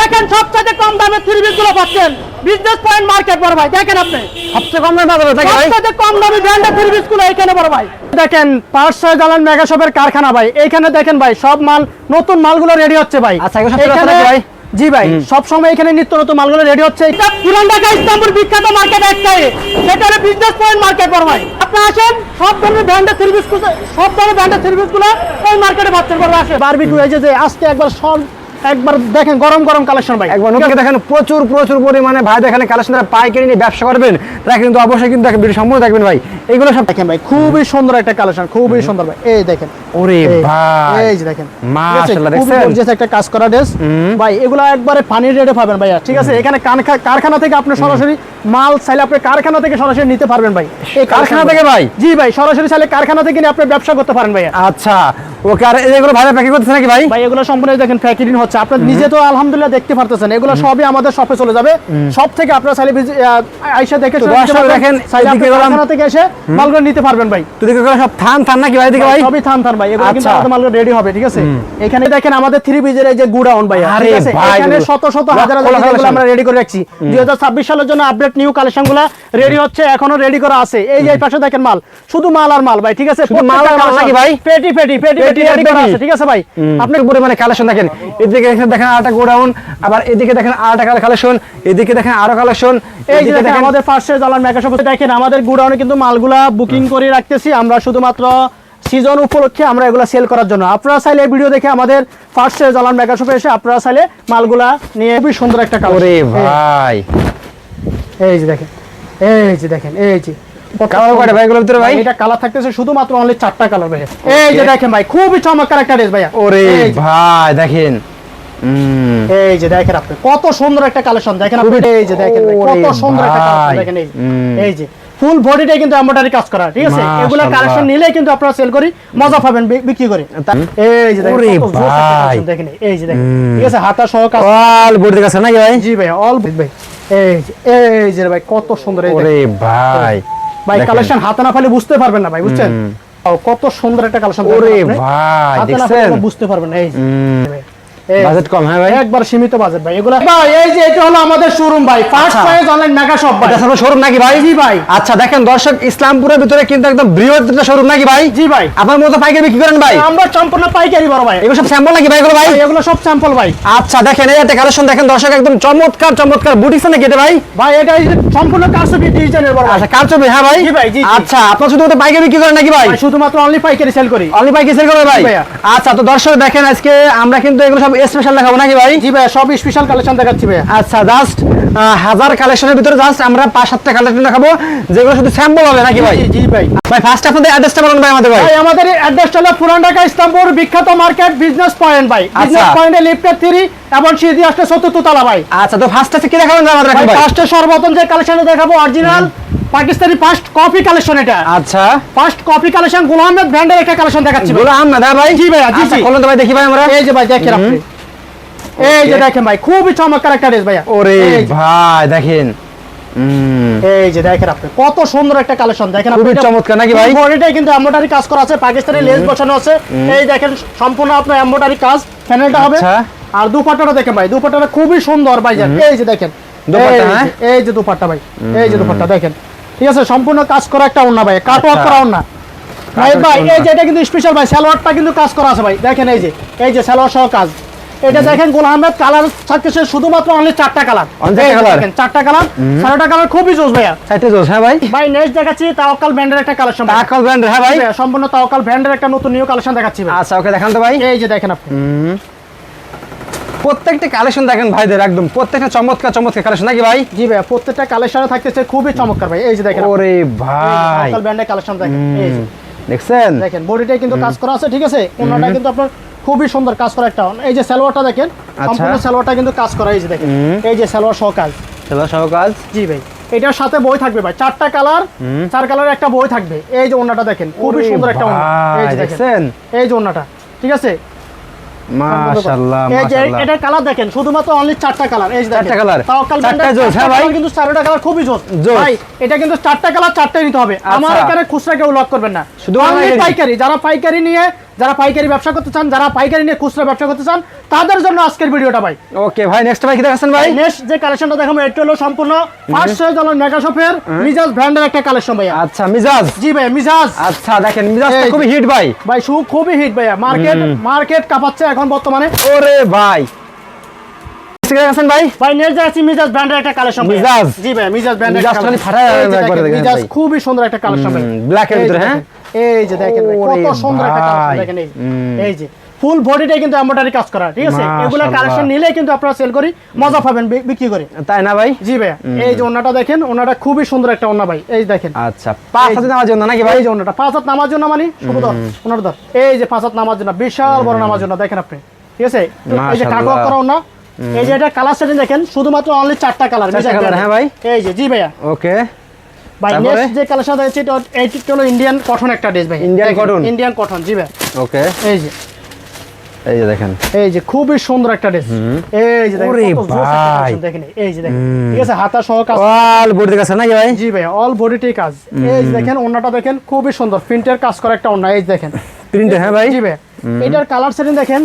দেখেন সবচেয়ে কম দামে থ্রি পিসগুলো পাচ্ছেন। বিজনেস পয়েন্ট মার্কেট বড় ভাই দেখেন আপনি। সবচেয়ে কম দামে তাই ভাই সবচেয়ে কম দামে ব্র্যান্ডের থ্রি পিসগুলো এখানে বড় ভাই। দেখেন পাঁচ ছয় জালান মেগা শপের কারখানা ভাই এইখানে দেখেন ভাই সব মাল নতুন মালগুলো রেডি হচ্ছে ভাই। আচ্ছা, এখানে- ভাই? জি ভাই সব সময় এখানে নিত্য নতুন মালগুলো রেডি হচ্ছে। এটা পুরান ঢাকা ইসলামপুর বিখ্যাত মার্কেট একটাই সেটা হলো বিজনেস পয়েন্ট মার্কেট বড় ভাই। আপনি আসেন সব ধরনের ব্র্যান্ডের থ্রি পিস সব ধরনের ব্র্যান্ডের থ্রি পিসগুলো এই মার্কেটে পাচ্ছেন বড় ভাই আসে বারবিকিউ এই যে যে আজকে একবার সব একবার দেখেন গরম গরম কালেকশন ভাই। একবার নতুন দেখেন প্রচুর প্রচুর পরিমাণে ভাই দেখেন কালেকশন তারা পাইকারি নিয়ে ব্যবসা করবেন। তারা কিন্তু অবশ্যই কিন্তু দেখেন ভিডিও সম্পূর্ণ দেখবেন ভাই। এগুলো সব দেখেন ভাই খুবই সুন্দর একটা কালেকশন খুবই সুন্দর ভাই। এই দেখেন ওরে ভাই এই যে দেখেন মাশাআল্লাহ, দেখেন খুব গর্জিয়াস একটা কাজ করা ড্রেস ভাই এগুলো একবারে পানির রেটে পাবেন ভাইয়া ঠিক আছে? এখানে কারখানা থেকে আপনি সরাসরি মাল চাইলে আপনি কারখানা থেকে সরাসরি নিতে পারবেন ভাই। এই কারখানা থেকে ভাই? জি ভাই সরাসরি চাইলে কারখানা থেকে আপনি ব্যবসা করতে পারেন ভাইয়া। আচ্ছা ওকে আর এগুলো ভাই প্যাকেট করতেছে নাকি ভাই? ভাই এগুলো সম্পূর্ণ দেখেন প্যাকেটিং হচ্ছে। নিজে তো আলহামদুলিল্লাহ দেখতে পারতেছেন। এগুলো সবই আমাদের শপে চলে যাবে। সব থেকে আপনারা চাইলে আইসা দেখে। দেখেন। কারখানা থেকে এসে মালগুলো নিতে পারবেন ভাই। তো দেখো সব থান থান নাকি ভাই ভাই? সবই থান থান ভাই। এগুলো কিন্তু আচ্ছা। আমাদের মালগুলো রেডি হবে ঠিক আছে? এখানে দেখেন আমাদের থ্রি পিজের এই যে গুডাউন ভাই আরে ঠিক আছে? ভাই, এখানে শত শত হাজার হাজার আমরা রেডি করে রাখছি। দুই হাজার ছাব্বিশ সালের জন্য আপডেট নিউ কালেকশনগুলা রেডি হচ্ছে এখনও রেডি করা আছে। এই যে পাশে দেখেন মাল শুধু মাল আর মাল ভাই ঠিক আছে? মাল আর মাল নাকি ভাই? পেটি পেটি পেটি পেটি রেডি করা আছে ঠিক আছে ভাই? আপনি পরিমাণে কালেকশন দেখেন। এদিকে দেখেন দেখেন আরেকটা গোডাউন আবার এদিকে দেখেন আরেকটা কালেকশন এদিকে দেখেন আরও কালেকশন এই যে দেখেন আমাদের ফার্স্টে জ্বালান মেকা শপ দেখেন আমাদের গুডাউনে কিন্তু মালগুলা বুকিং করে রাখতেছি। আমরা শুধুমাত্র সিজন উপলক্ষে আমরা এগুলা সেল করার জন্য। আপনারা চাইলে ভিডিও দেখে আমাদের ফার্স্ট জ্বালান মেকা শপে এসে আপনারা চাইলে মালগুলা নিয়ে খুবই সুন্দর একটা কালার ভাই। এই যে দেখেন এই যে দেখেন এই যে। কত কালার কয়টা ভাই এগুলোর ভিতরে ভাই? এটা কালার থাকতেছে শুধুমাত্র অনলি চারটা কালার ভাই। এই যে দেখেন ভাই খুবই চমৎকার একটা ড্রেস ভাইয়া। ওরে ভাই দেখেন। এই যে দেখেন আপনি কত সুন্দর একটা কালেকশন দেখেন আপনি। এই যে দেখেন কত সুন্দর একটা কালেকশন দেখেন এই এই যে ফুল বডিটাই কিন্তু এমব্রয়ডারি কাজ করা ঠিক আছে। এগুলা কালেকশন নিলে কিন্তু আপনারা সেল করি মজা পাবেন বিক্রি করে। এই যে দেখেন এই যে দেখেন। ঠিক আছে হাতা সহ কাজ অল বডি কাছে নাকি ভাই? জি ভাই অল ভাই। এই এই যে ভাই কত সুন্দর এই ওরে ভাই ভাই কালেকশন হাতে না ফেলে বুঝতে পারবেন না ভাই বুঝছেন? কত সুন্দর একটা কালেকশন ওরে ভাই দেখছেন? বুঝতে পারবেন এই। বাজেট কম হ্যাঁ ভাই? একবার সীমিত বাজেট ভাই এগুলো ভাই এই যে এটা হলো আমাদের শোরুম ভাই first. Price online mega shop ভাই। এটা শোরুম নাকি ভাই? জি ভাই। আচ্ছা দেখেন দর্শক ইসলামপুরের ভিতরে কিন্তু একদম বৃহৎ একটা শোরুম নাকি ভাই? জি ভাই। আপনার মতো পাইকারি বিক্রি করেন ভাই? আমরা সম্পূর্ণ পাইকারি বড় ভাই। এগুলো সব স্যাম্পল নাকি ভাই এগুলো ভাই? এগুলো সব স্যাম্পল ভাই। আচ্ছা দেখেন এই একটা কালেকশন দেখেন দর্শক একদম চমৎকার চমৎকার বুটিক্স নাকি এটা ভাই? ভাই এটা সম্পূর্ণ কারসুপি ডিজাইনের বড় ভাই। আচ্ছা কার ছবি হ্যাঁ ভাই? জি ভাই, জি। আচ্ছা আপনার শুধু পাইকারি বিক্রি করেন নাকি ভাই? শুধুমাত্র অনলি পাইকারি সেল করি। অনলি পাইকারি সেল করবে ভাই। আচ্ছা তো দর্শক দেখেন আজকে আমরা কিন্তু এগুলো সব স্পেশাল দেখাবো নাকি ভাই? জি ভাই সব স্পেশাল কালেকশন দেখাচ্ছি ভাই। আচ্ছা জাস্ট হাজার কালেকশনের ভিতরে জাস্ট আমরা পাঁচ সাতটা কালেকশন দেখাবো যেগুলো শুধু স্যাম্পল হবে নাকি ভাই? জি ভাই। ভাই ফার্স্ট আপনাদের অ্যাড্রেসটা বলুন ভাই আমাদের ভাই। ভাই আমাদের অ্যাড্রেসটা হলো পুরান ঢাকা ইসলামপুর বিখ্যাত মার্কেট বিজনেস পয়েন্ট ভাই। বিজনেস পয়েন্টে লিফটের থ্রি এবং সিঁড়ি আসতে চতুর্থ তলা ভাই। আচ্ছা তো ফার্স্ট আছে কি দেখাবেন আমাদের ভাই ফার্স্টে সর্বপ্রথম যে কালেকশনে দেখাবো original Pakistani first copy collection এটা। আচ্ছা। First copy collection Ghulam Ahmed ব্র্যান্ডের একটা কালেকশন দেখাচ্ছি ভাই। গোলাম আহমেদ হ্যাঁ ভাই? জি ভাইয়া, জি, আচ্ছা জি। খোলেন তো ভাই দেখি ভাই আমরা। এই যে ভাই দেখেন আপনি। এই যে দেখেন ভাই খুবই চমৎকার একটা ড্রেস ভাইয়া। ওরে ভাই দেখেন। এই যে দেখেন আপনি কত সুন্দর একটা কালেকশন দেখেন খুবই চমৎকার নাকি ভাই? বডিটাই কিন্তু এমব্রয়ডারি কাজ করা আছে পাকিস্তানি লেস বসানো আছে। এই দেখেন সম্পূর্ণ আপনার এমব্রয়ডারি কাজ। প্যানেলটা হবে। আচ্ছা। আর দুপাট্টাটা দেখেন ভাই দুপাট্টাটা খুবই সুন্দর ভাই এই যে দেখেন। দুপাট্টা, এই যে- হ্যাঁ? দুপাট্টা ভাই এই যে দুপাট্টা দেখেন। ঠিক আছে সম্পূর্ণ কাজ করা একটা ওন্না ভাই কাট ওয়ার্ক আচ্ছা। করা ওন্না ভাই ভাই এই যে এটা কিন্তু স্পেশাল ভাই সালোয়ারটা কিন্তু কাজ করা আছে ভাই। দেখেন এই যে এই যে সালোয়ার সহ কাজ। এটা দেখেন গোলাম আহমেদ কালার থাকতেছে শুধুমাত্র অনলি চারটা কালার। চারটা দেখেন চারটা কালার। চারটা কালার খুবই জোস ভাইয়া। জোস হ্যাঁ ভাই। ভাই নেক্সট দেখাচ্ছি তাওকাল ব্র্যান্ডের একটা কালেকশন টাকাল ব্র্যান্ড হ্যাঁ ভাই। সম্পূর্ণ তাওকাল ব্র্যান্ডের একটা নতুন নিউ কালেকশন দেখাচ্ছি ভাই। আচ্ছা ওকে দেখান তো ভাই। এই যে দেখেন আপনি। প্রত্যেকটা কালেকশন দেখেন ভাইদের একদম। প্রত্যেকটা চমৎকার চমৎকার কালেকশন নাকি ভাই? জি ভাই প্রত্যেকটা কালেকশনে থাকতেছে খুবই চমৎকার ভাই। এই যে দেখেন। ওরে ভাই। তাওকাল ব্র্যান্ডের কালেকশন দেখেন। এই যে। দেখছেন? দেখেন বডিটাই কিন্তু কাজ করা আছে ঠিক আছে? কোনটা কিন্তু আপনার খুবই সুন্দর কাজ করা একটা এই যে সালোয়ারটা দেখেন সম্পূর্ণ সালোয়ারটা কিন্তু কাজ করা এই যে দেখেন এই যে সালোয়ার সহ কাজ। চলো সব কাজ? জি ভাই এটার সাথে বই থাকবে ভাই চারটা কালার চার কালারের একটা বই থাকবে এই যে ওন্নাটা দেখেন খুবই সুন্দর একটা ওন্না এই যে দেখেন। এই যে ওন্নাটা ঠিক আছে? মাশাআল্লাহ মাশাআল্লাহ। এটা কালার দেখেন শুধুমাত্র অনলি চারটা কালার এই চারটা চারটা ব্র্যান্ডের জোস, হ্যাঁ ভাই? কিন্তু চারটা কালার খুবই জোস। ভাই এটা কিন্তু চারটা কালার চারটাই নিতে হবে। আমার আচ্ছা। এখানে খুচরা কেউ লক করবেন না। শুধু? পাইকারি যারা পাইকারি নিয়ে যারা পাইকারি ব্যবসা করতে চান যারা পাইকারি নিয়ে খুচরা ব্যবসা করতে চান তাদের জন্য আজকের ভিডিওটা ভাই। ওকে ভাই নেক্সট ভাই কি দেখাচ্ছেন ভাই? নেক্সট যে কালেকশনটা দেখাবো এটা হলো সম্পূর্ণ ফার্স্ট হলো মেগা শপের মিজাজ ব্র্যান্ডের একটা কালেকশন ভাইয়া। আচ্ছা মিজাজ জি ভাই মিজাজ আচ্ছা দেখেন মিজাজ খুবই হিট ভাই। ভাই শু খুবই হিট ভাই মার্কেট মার্কেট কাঁপাচ্ছে এখন বর্তমানে। ওরে ভাই। দেখাচ্ছেন ভাই? ভাই মিজাজ ব্র্যান্ডের একটা কালেকশন মিজাজ। জি ভাই মিজাজ ব্র্যান্ডের মিজাজ খালি ফাটায় দেখেন মিজাজ খুবই সুন্দর একটা কালেকশন ভাই হুম, এর ভিতরে, হ্যাঁ? এই যে দেখেন কত সুন্দর একটা কালেকশন দেখেন এই এই যে ফুল বডিটাই কিন্তু এমব্রয়ডারি কাজ করা ঠিক আছে। এগুলা কালেকশন নিলে কিন্তু আপনারা সেল করি মজা পাবেন বিক্রি করে। তাই না ভাই? জি ভাই এই যে ওনাটা দেখেন ওনাটা খুবই সুন্দর একটা ওনা ভাই এই দেখেন। আচ্ছা পাঁচ হাজার নেওয়ার জন্য নাকি ভাই? এই যে ওনাটা পাঁচ হাত নামার জন্য মানে? ওনার এই যে পাঁচ হাত নামার জন্য বিশাল বড় নামার জন্য দেখেন আপনি। ঠিক আছে? এই যে কাগজ করা ওনা এই যে এটা কালার সেটিং দেখেন শুধুমাত্র অনলি চারটা কালার হ্যাঁ ভাই। এই যে জি ভাইয়া। ওকে ভাই নেক্সট যে কালেকশন এটা এইটা হলো ইন্ডিয়ান কটন একটা ড্রেস ভাই। Indian cotton? ইন্ডিয়ান কটন জি ভাই। ওকে এই যে। এই যে দেখেন। এই যে খুবই সুন্দর একটা ড্রেস এই যে দেখেন। দেখেন এই যে দেখেন। ঠিক আছে হাতা সহ কাজ অল দেখাচ্ছেন নাকি ভাই? জি ভাই অল কাজ। এই যে দেখেন ওন্নাটা দেখেন খুবই সুন্দর। প্রিন্টের কাজ করা একটা ওন্না এই যে দেখেন। প্রিন্টে হ্যাঁ ভাই? জি ভাই। এটার কালার সেটিং দেখেন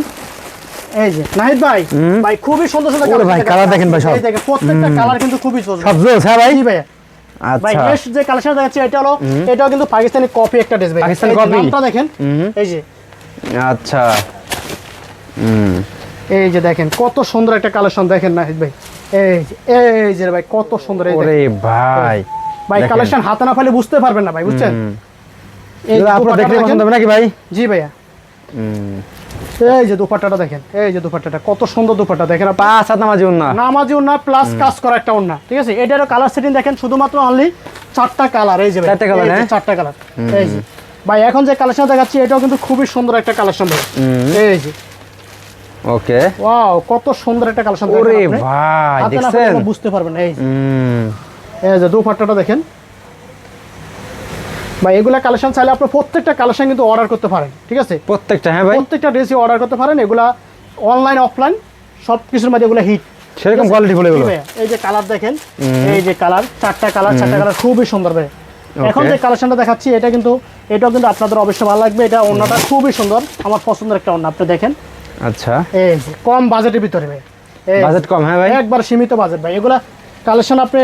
এই যে নাহিদ ভাই। ভাই খুবই সুন্দর সুন্দর colour দেখেন ভাই সব। এই দেখেন প্রত্যেকটা কালার কিন্তু খুবই সুন্দর। সব জোস হ্যাঁ ভাই? জি ভাই। আচ্ছা। যে কালেকশন দেখাচ্ছি এটা হলো এটাও কিন্তু পাকিস্তানি কপি একটা ড্রেস ভাই পাকিস্তানি এই যে নামটা দেখেন এই যে। আচ্ছা। হুম। এই যে দেখেন কত সুন্দর একটা কালেকশন দেখেন নাহিদ ভাই। এই যে এই যে ভাই কত সুন্দর এই ওরে ভাই ভাই কালেকশন হাতে না ফেলে বুঝতে পারবেন না ভাই বুঝছেন। এই আপনারা পছন্দ হবে নাকি ভাই? জি ভাইয়া। হুম। এই যে দুপাট্টাটা দেখেন এই যে দুপাট্টাটা কত সুন্দর দুপাট্টা। দেখেন পাঁচ হাত নামাজি ওন্না প্লাস কাজ করা একটা ওন্না ঠিক আছে? এটারও কালার সেটিং দেখেন শুধুমাত্র অনলি চারটা কালার এই যে চারটা যে হ্যাঁ? চারটা কালার এই যে। ভাই এখন যে কালেকশন দেখাচ্ছি এটাও কিন্তু খুবই সুন্দর একটা কালেকশন ভাই। এই যে। ওকে। ওয়াও কত সুন্দর একটা কালেকশন ওরে ভাই দেখছেন? বুঝতে পারবেন এই এই যে দুপাট্টাটা দেখেন। ভাই এগুলা কালেকশন চাইলে আপনি প্রত্যেকটা কালেকশন কিন্তু অর্ডার করতে পারেন ঠিক আছে? প্রত্যেকটা হ্যাঁ ভাই। প্রত্যেকটা ড্রেসই অর্ডার করতে পারেন এগুলা অনলাইন অফলাইন সব কিছুর মধ্যে এগুলো হিট সেরকম কোয়ালিটি বলে এগুলো। এই যে কালার দেখেন এই যে কালার চারটা কালার চারটা কালার খুবই সুন্দর ভাই। এখন. যে কালেকশনটা দেখাচ্ছি এটা কিন্তু এটাও কিন্তু আপনাদের অবশ্যই ভালো লাগবে এটা অন্যটা খুবই সুন্দর আমার পছন্দের একটা অন্য আপনি দেখেন। আচ্ছা। এই কম বাজেটের ভিতরে ভাই। বাজেট কম হ্যাঁ ভাই। একবার সীমিত বাজেট ভাই। এগুলা কালেকশন আপনি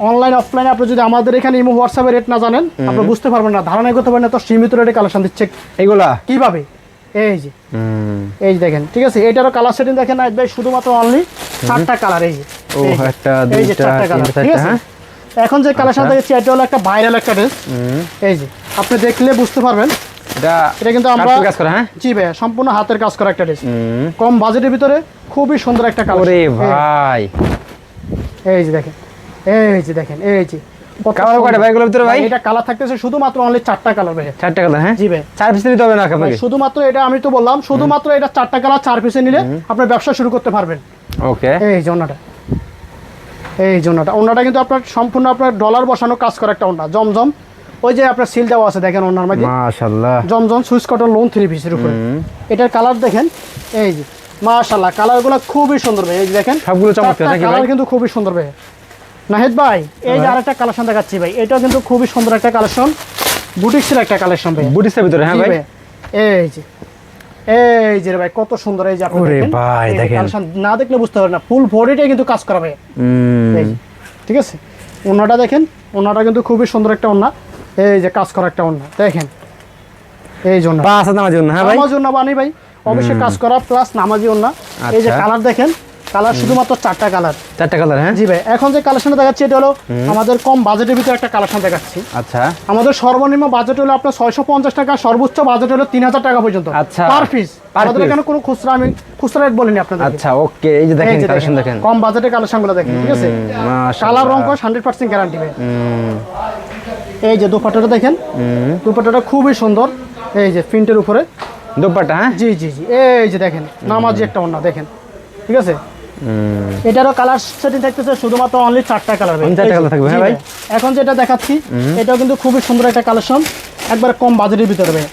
অনলাইন অফলাইনে আপনি যদি আমাদের এখানে ইমো হোয়াটসঅ্যাপে রেট না জানেন আপনি বুঝতে পারবেন না ধারণা করতে পারবেন না তো সীমিত রেটে কালেকশন দিচ্ছে এগুলা? কীভাবে? এই যে। এই যে দেখেন ঠিক আছে? এটারও কালার সেটিং দেখেন না ভাই শুধুমাত্র অনলি চারটা কালার এই যে। ও, একটা, দুইটা, চারটা কালার ঠিক আছে? হ্যাঁ? এখন যে কালেকশন আচ্ছা। দেখছি এটা হলো একটা ভাইরাল একটা ড্রেস হুম। এই যে আপনি দেখলে বুঝতে পারবেন। এটা এটা কিন্তু আমরা কাজ করে হ্যাঁ? জি ভাই সম্পূর্ণ হাতের কাজ করা একটা ড্রেস কম বাজেটের ভিতরে খুবই সুন্দর একটা কালার ওরে ভাই। এই যে দেখেন। এই যে দেখেন এই যে। কালার কয়টা ভাই এগুলোর ভিতরে ভাই? এটা কালার থাকতেছে শুধুমাত্র অনলি চারটা কালার ভাই চারটা কালার হ্যাঁ? জি ভাই। চার পিস দিতে হবে না আপনাকে? শুধুমাত্র এটা আমি তো বললাম শুধুমাত্র এটা চারটা কালার চার পিসে নিলে আপনার ব্যবসা শুরু করতে পারবেন। ওকে। এই যে এই যে ওনাটা। ওনাটা কিন্তু আপনার সম্পূর্ণ আপনার ডলার বসানো কাজ করা একটা ওনা। জমজম। ওই যে আপনার সিল দেওয়া আছে দেখেন ওনার মধ্যে মাশাআল্লাহ। Zamzam Swiss cotton lawn three পিসের উপরে। এটার কালার দেখেন। এই যে মাশাল্লাহ কালারগুলো খুবই সুন্দর ভাই এই যে দেখেন সবগুলো চমৎকার নাকি কালার কিন্তু খুবই সুন্দর ভাই নাহিদ ভাই এই যে আরেকটা কালেকশন দেখাচ্ছি ভাই। এটাও কিন্তু খুবই সুন্দর একটা কালেকশন বুটিক্সের একটা কালেকশন ভাই। বুটিসের ভিতরে হ্যাঁ ভাই। এই যে এই যে ভাই কত সুন্দর এই যে আপনি। ভাই, দেখেন। কালেকশন না দেখলে বুঝতে পারবেন না। ফুল বডিটাই কিন্তু কাজ করা ভাই। ঠিক আছে? ওনাটা দেখেন ওনাটা কিন্তু খুবই সুন্দর একটা ওনা এই যে কাজ করা একটা ওনা দেখেন। এই জন্য হাত নামার জন্য হ্যাঁ ভাই। নামাজি ওনা বানি ভাই। অবশ্যই কাজ করা প্লাস নামাজি ওনা এই যে আচ্ছা। কালার দেখেন কালার শুধুমাত্র চারটা কালার। চারটা কালার হ্যাঁ? জি ভাই এখন যে কালেকশনটা দেখাচ্ছি এটা হলো আমাদের কম বাজেটের ভিতরে একটা কালেকশন দেখাচ্ছি। আচ্ছা। আমাদের সর্বনিম্ন বাজেট হলো আপনার ছয়শো পঞ্চাশ টাকা সর্বোচ্চ বাজেট হলো তিন হাজার টাকা পর্যন্ত। আচ্ছা। পার পিস আমাদের এখানে কোনো খুচরা আমি খুচরা রেট বলিনি আপনাদের আচ্ছা ওকে এই যে দেখেন কালেকশন দেখেন কম বাজেটের কালেকশনগুলো দেখেন ঠিক আছে। কালার রং কস হান্ড্রেড পার্সেন্ট গ্যারান্টি ভাই। এই যে দুপাটাটা দেখেন হুম। দুপাটাটা খুবই সুন্দর। এই যে প্রিন্টের উপরে। দোপাট্টা হ্যাঁ? জি জি জি। এই যে দেখেন নামাজি একটা অন্য দেখেন ঠিক আছে? এটারও কালার সেটিং থাকতেছে শুধুমাত্র অনলি চারটা কালার চারটা colour থাকবে, হ্যাঁ ভাই? এখন যেটা দেখাচ্ছি এটাও কিন্তু খুবই সুন্দর একটা কালেকশন একবার কম বাজেটের ভিতরে ভাই।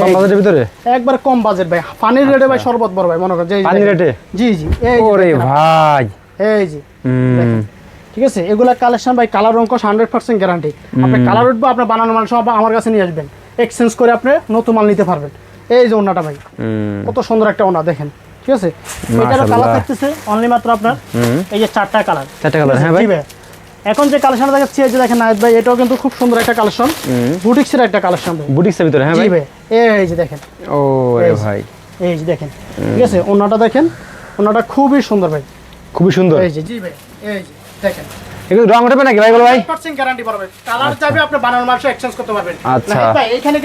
কম বাজেটের ভিতরে? একবার কম বাজেট ভাই। পানির রেটে ভাই শরবত বড় ভাই মনে করেন যে এই যে পানির রেটে? জি। জি ওরে আপনি। ভাই। এই যে। ঠিক আছে? এগুলা কালেকশন ভাই কালার রঙ হান্ড্রেড পার্সেন্ট গ্যারান্টি আপনি কালার উঠবো আপনার বানানো মাল সব আমার কাছে নিয়ে আসবেন। এক্সচেঞ্জ করে আপনি নতুন মাল নিতে পারবেন। এই যে ওনাটা ভাই। কত সুন্দর একটা ওনা দেখেন। ঠিক আছে? এটারও কালার থাকতেছে অনলি মাত্র আপনার এই যে চারটা কালার চারটা colour, হ্যাঁ ভাই। এখন যে কালেকশন দেখাচ্ছি এই যে দেখেন নায়ক ভাই এটাও কিন্তু খুব সুন্দর একটা কালেকশন। বুটিক্সের একটা কালেকশন বুটিক্সের ভিতরে হ্যাঁ ভাই? এই যে দেখেন। ও ভাই। এই যে দেখেন। ঠিক আছে? ওনাটা দেখেন। ওনাটা খুবই সুন্দর ভাই। খুবই সুন্দর। এই যে জি ভাই। এই যে দেখেন। এগুলো রং উঠবে নাকি ভাই এগুলো ভাই? পার্সেন্ট গ্যারান্টি পারবে কালার যাবে আপনি বানানোর মাসে এক্সচেঞ্জ করতে পারবেন। আচ্ছা। ভাই এখানে